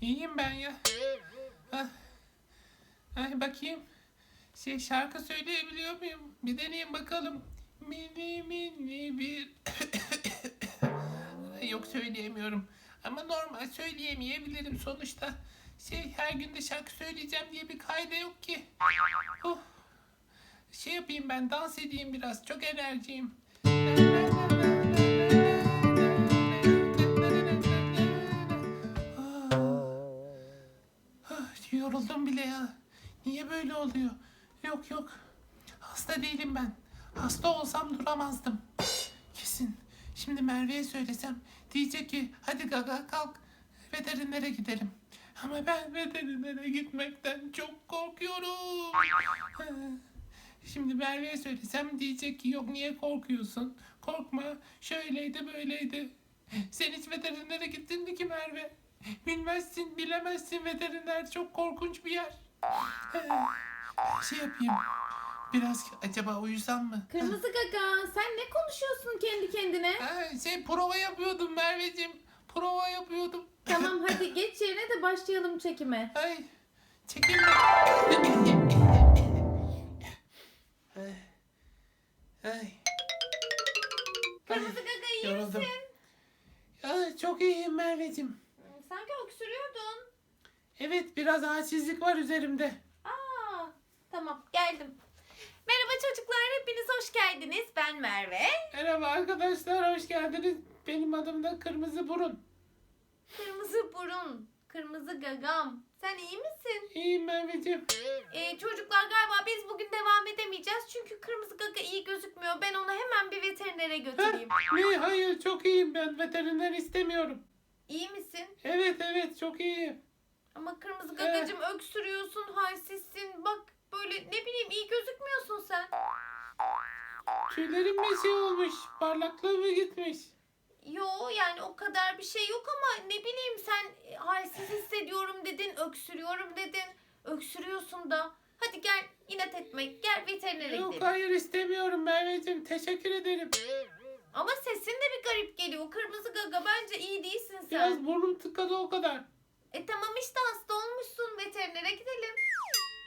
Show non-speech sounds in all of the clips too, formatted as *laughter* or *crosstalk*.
İyiyim ben ya. Ah. Ay bakayım. Şey şarkı söyleyebiliyor muyum? Bir deneyeyim bakalım. Mini mini bir... *coughs* Yok söyleyemiyorum. Ama normal söyleyemeyebilirim sonuçta. Şey her gün de şarkı söyleyeceğim diye bir kayda yok ki. Oh. Şey yapayım ben dans edeyim biraz. Çok enerjiyim. Böyle oluyor? Yok yok. Hasta değilim ben. Hasta olsam duramazdım. Kesin. Şimdi Merve'ye söylesem diyecek ki hadi Gaga kalk veterinere gidelim. Ama ben veterinere gitmekten çok korkuyorum. Şimdi Merve'ye söylesem diyecek ki yok niye korkuyorsun? Korkma şöyleydi böyleydi. Sen hiç veterinere gittin mi ki Merve? Bilmezsin bilemezsin veteriner çok korkunç bir yer. Şey yapayım. Biraz acaba uyusam mı? Kırmızı gaga sen ne konuşuyorsun kendi kendine? Ha, şey prova yapıyordum Merveciğim. Prova yapıyordum. tamam *laughs* hadi geç yerine de başlayalım çekime. Ay çekeyim de. *laughs* Ay. Ay. Kırmızı gaga iyi Yoruldum. misin? Ya, çok iyiyim Merveciğim. Sanki öksürüyordun. Evet biraz halsizlik var üzerimde. Aa, tamam geldim. Merhaba çocuklar hepiniz hoş geldiniz. Ben Merve. Merhaba arkadaşlar hoş geldiniz. Benim adım da Kırmızı Burun. Kırmızı burun, kırmızı gagam. Sen iyi misin? İyiyim Merveciğim. Ee, çocuklar galiba biz bugün devam edemeyeceğiz. Çünkü kırmızı gaga iyi gözükmüyor. Ben onu hemen bir veterinere götüreyim. ne hayır çok iyiyim ben veteriner istemiyorum. İyi misin? Evet evet çok iyiyim. Ama kırmızı gagacım öksürüyorsun, halsizsin. Bak böyle ne bileyim iyi gözükmüyorsun sen. Tüylerim bir şey olmuş. Parlaklığım mı gitmiş? Yo yani o kadar bir şey yok ama ne bileyim sen e, halsiz hissediyorum dedin, öksürüyorum dedin. Öksürüyorsun da. Hadi gel inat etme. Gel veterinere Yok gidelim. hayır istemiyorum Merveciğim. Teşekkür ederim. Ama sesin de bir garip geliyor. Kırmızı gaga bence iyi değilsin sen. Biraz burnum tıkadı o kadar. E tamam işte hasta olmuşsun. Veterinere gidelim.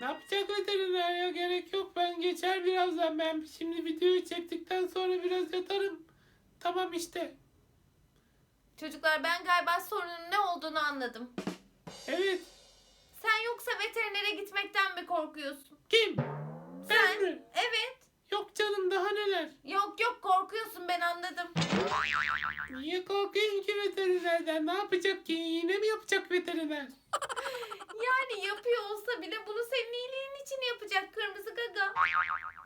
Ne yapacak veteriner ya gerek yok. Ben geçer birazdan. Ben şimdi videoyu çektikten sonra biraz yatarım. Tamam işte. Çocuklar ben galiba sorunun ne olduğunu anladım. Evet. Sen yoksa veterinere gitmekten mi korkuyorsun? Kim? Ben Sen? mi? Evet. Yok canım daha neler. Yok yok korkuyorsun ben anladım. Niye korkayım ki veterinerden? Ne yapacak ki? Yine mi yapacak veteriner? *laughs* Yani yapıyor olsa bile bunu senin iyiliğin için yapacak kırmızı gaga.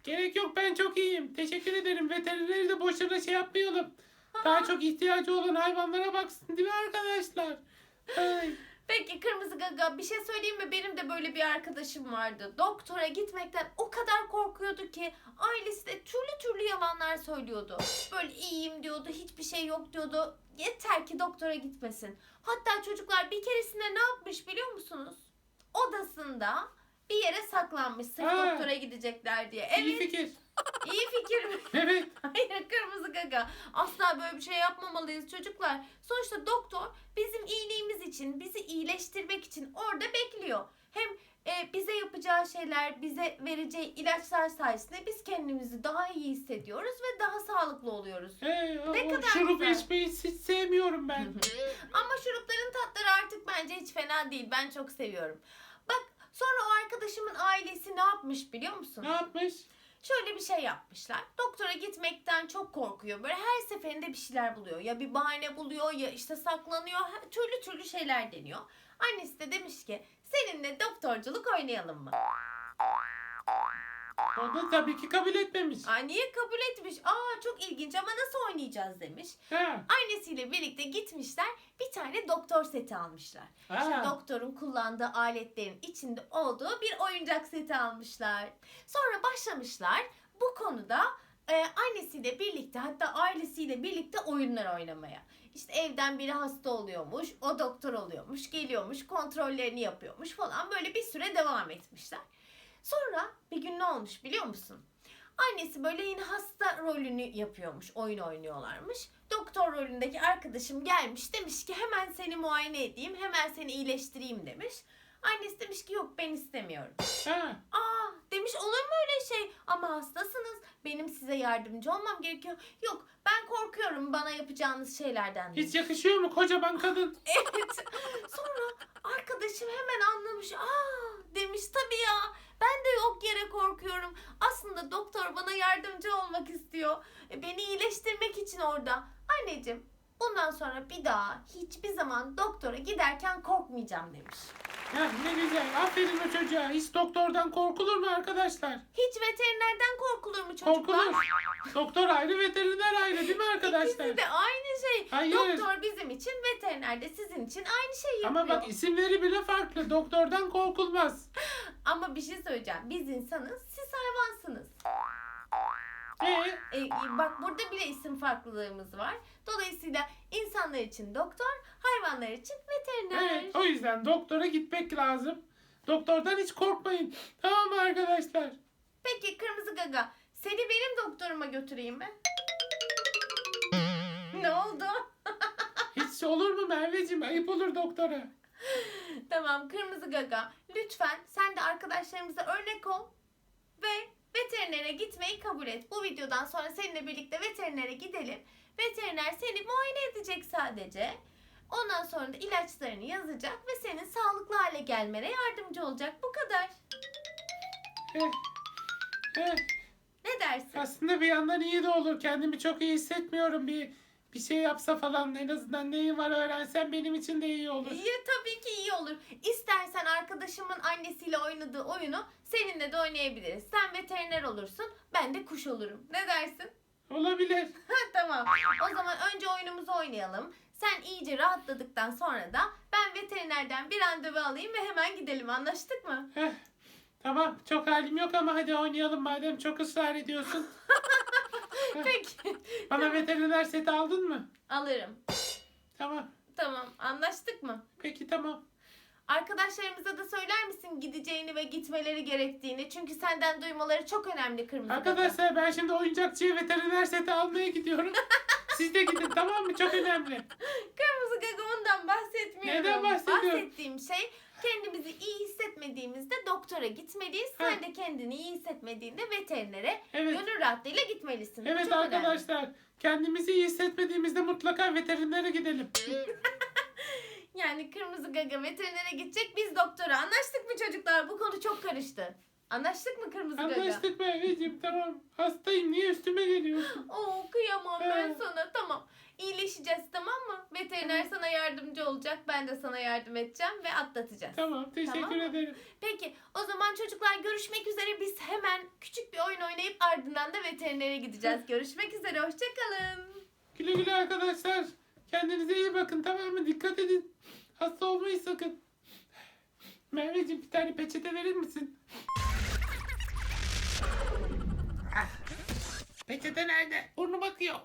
Gerek yok ben çok iyiyim. Teşekkür ederim. Veterineri de boşuna şey yapmayalım. Daha çok ihtiyacı olan hayvanlara baksın değil mi arkadaşlar? Ay. Peki kırmızı gaga bir şey söyleyeyim mi? Benim de böyle bir arkadaşım vardı. Doktora gitmekten o kadar korkuyordu ki ailesi de türlü türlü yalanlar söylüyordu. Böyle iyiyim diyordu, hiçbir şey yok diyordu. Yeter ki doktora gitmesin. Hatta çocuklar bir keresinde ne yapmış biliyor musunuz? Odasında bir yere saklanmış sırf Ha. doktora gidecekler diye. İyi Evet, fikir. *laughs* iyi fikir mi? *laughs* Evet. Hayır kırmızı gaga. Asla böyle bir şey yapmamalıyız çocuklar. Sonuçta doktor bizim iyiliğimiz için, bizi iyileştirmek için orada bekliyor. Hem e, bize yapacağı şeyler, bize vereceği ilaçlar sayesinde biz kendimizi daha iyi hissediyoruz ve daha sağlıklı oluyoruz. O, Ne kadar şurup güzel. içmeyi hiç sevmiyorum ben. Ama şurupların tatları artık bence hiç fena değil. Ben çok seviyorum. Bak sonra o arkadaşımın ailesi ne yapmış biliyor musun? ne yapmış? Şöyle bir şey yapmışlar. Doktora gitmekten çok korkuyor. Böyle her seferinde bir şeyler buluyor. Ya bir bahane buluyor ya işte saklanıyor. Türlü türlü şeyler deniyor. Annesi de demiş ki seninle doktorculuk oynayalım mı? O da tabii ki kabul etmemiş. Aa, niye kabul etmiş? Aa çok ilginç ama nasıl oynayacağız demiş. Ha. Annesiyle birlikte gitmişler. Bir tane doktor seti almışlar. İşte Ha. doktorun kullandığı aletlerin içinde olduğu bir oyuncak seti almışlar. Sonra başlamışlar bu konuda e, annesiyle birlikte hatta ailesiyle birlikte oyunlar oynamaya. İşte evden biri hasta oluyormuş, o doktor oluyormuş, geliyormuş, kontrollerini yapıyormuş falan böyle bir süre devam etmişler. Sonra bir gün ne olmuş biliyor musun? Annesi böyle yine hasta rolünü yapıyormuş. Oyun oynuyorlarmış. Doktor rolündeki arkadaşım gelmiş demiş ki hemen seni muayene edeyim. Hemen seni iyileştireyim demiş. Annesi demiş ki yok ben istemiyorum. Ha, Aa demiş olur mu öyle şey? Ama hastasınız. Benim size yardımcı olmam gerekiyor. Yok ben korkuyorum bana yapacağınız şeylerden. demiş. hiç yakışıyor mu kocaman kadın? *laughs* Evet. Sonra arkadaşım hemen anlamış. Aa demiş tabii ya. Ben de yok yere korkuyorum. Aslında doktor bana yardımcı olmak istiyor. E, Beni iyileştirmek için orada. Anneciğim bundan sonra bir daha hiçbir zaman doktora giderken korkmayacağım demiş. Heh, ne güzel. Aferin o çocuğa. Hiç doktordan korkulur mu arkadaşlar? Hiç veterinerden korkulur mu çocuklar? Korkulur. Doktor ayrı, veteriner ayrı değil mi arkadaşlar? İkisi de aynı şey. Hayır. Doktor bizim için, veteriner de sizin için aynı şeyi yapıyor. Ama bak isimleri bile farklı. Doktordan korkulmaz. *laughs* Ama bir şey söyleyeceğim. Biz insanız, siz hayvansınız. Ee, E, bak burada bile isim farklılığımız var. Dolayısıyla insanlar için doktor, hayvanlar için veteriner. evet, o yüzden doktora gitmek lazım. Doktordan hiç korkmayın. Tamam mı arkadaşlar? Peki Kırmızı Gaga, seni benim doktoruma götüreyim mi? *laughs* ne oldu? *laughs* Hiç olur mu Merveciğim? Ayıp olur doktora. Tamam Kırmızı Gaga, lütfen sen de arkadaşlarımıza örnek ol ve veterinere gitmeyi kabul et. Bu videodan sonra seninle birlikte veterinere gidelim. Veteriner seni muayene edecek sadece. Ondan sonra da ilaçlarını yazacak ve senin sağlıklı hale gelmene yardımcı olacak. Bu kadar. Eh, eh. Ne dersin? Aslında bir yandan iyi de olur. Kendimi çok iyi hissetmiyorum. Bir bir şey yapsa falan en azından neyin var öğrensem benim için de iyi olur. Ya tabii ki iyi olur. İstersen arkadaşımın annesiyle oynadığı oyunu seninle de oynayabiliriz. Sen veteriner olursun, ben de kuş olurum. Ne dersin? Olabilir. *laughs* tamam. O zaman önce oyunumuzu oynayalım. Sen iyice rahatladıktan sonra da ben veterinerden bir randevu alayım ve hemen gidelim. Anlaştık mı? Heh, tamam çok halim yok ama hadi oynayalım madem çok ısrar ediyorsun. *laughs* Peki. Bana veteriner seti aldın mı? Alırım. Tamam. Tamam. Anlaştık mı? Peki tamam. Arkadaşlarımıza da söyler misin gideceğini ve gitmeleri gerektiğini? Çünkü senden duymaları çok önemli Kırmızı. Arkadaşlar ben şimdi oyuncakçıya veteriner seti almaya gidiyorum. *laughs* Siz de gidin tamam mı? Çok önemli. Kırmızı Gaga ondan bahsetmiyorum. Neden bahsediyorsun? Bahsettiğim şey kendimizi iyi hissetmediğimizde doktora gitmeliyiz. Sen Ha. de kendini iyi hissetmediğinde veterinere Evet. gönül rahatlığıyla gitmelisin. Evet çok önemli. arkadaşlar. Kendimizi iyi hissetmediğimizde mutlaka veterinere gidelim. *laughs* Yani Kırmızı Gaga veterinere gidecek biz doktora. Anlaştık mı çocuklar? Bu konu çok karıştı. Anlaştık mı Kırmızı Gaga? Anlaştık Merveciğim tamam. Hastayım niye üstüme geliyorsun? Oo kıyamam ben sana. Tamam. Veteriner sana yardımcı olacak. Ben de sana yardım edeceğim ve atlatacağız. Tamam teşekkür Tamam mı? ederim. Peki o zaman çocuklar görüşmek üzere. Biz hemen küçük bir oyun oynayıp ardından da veterinere gideceğiz. Görüşmek üzere. Hoşçakalın. Güle güle arkadaşlar. Kendinize iyi bakın tamam mı? Dikkat edin. Hasta olmayın sakın. Merveciğim bir tane peçete verir misin? Ah, Peçete nerede? Burnum akıyor.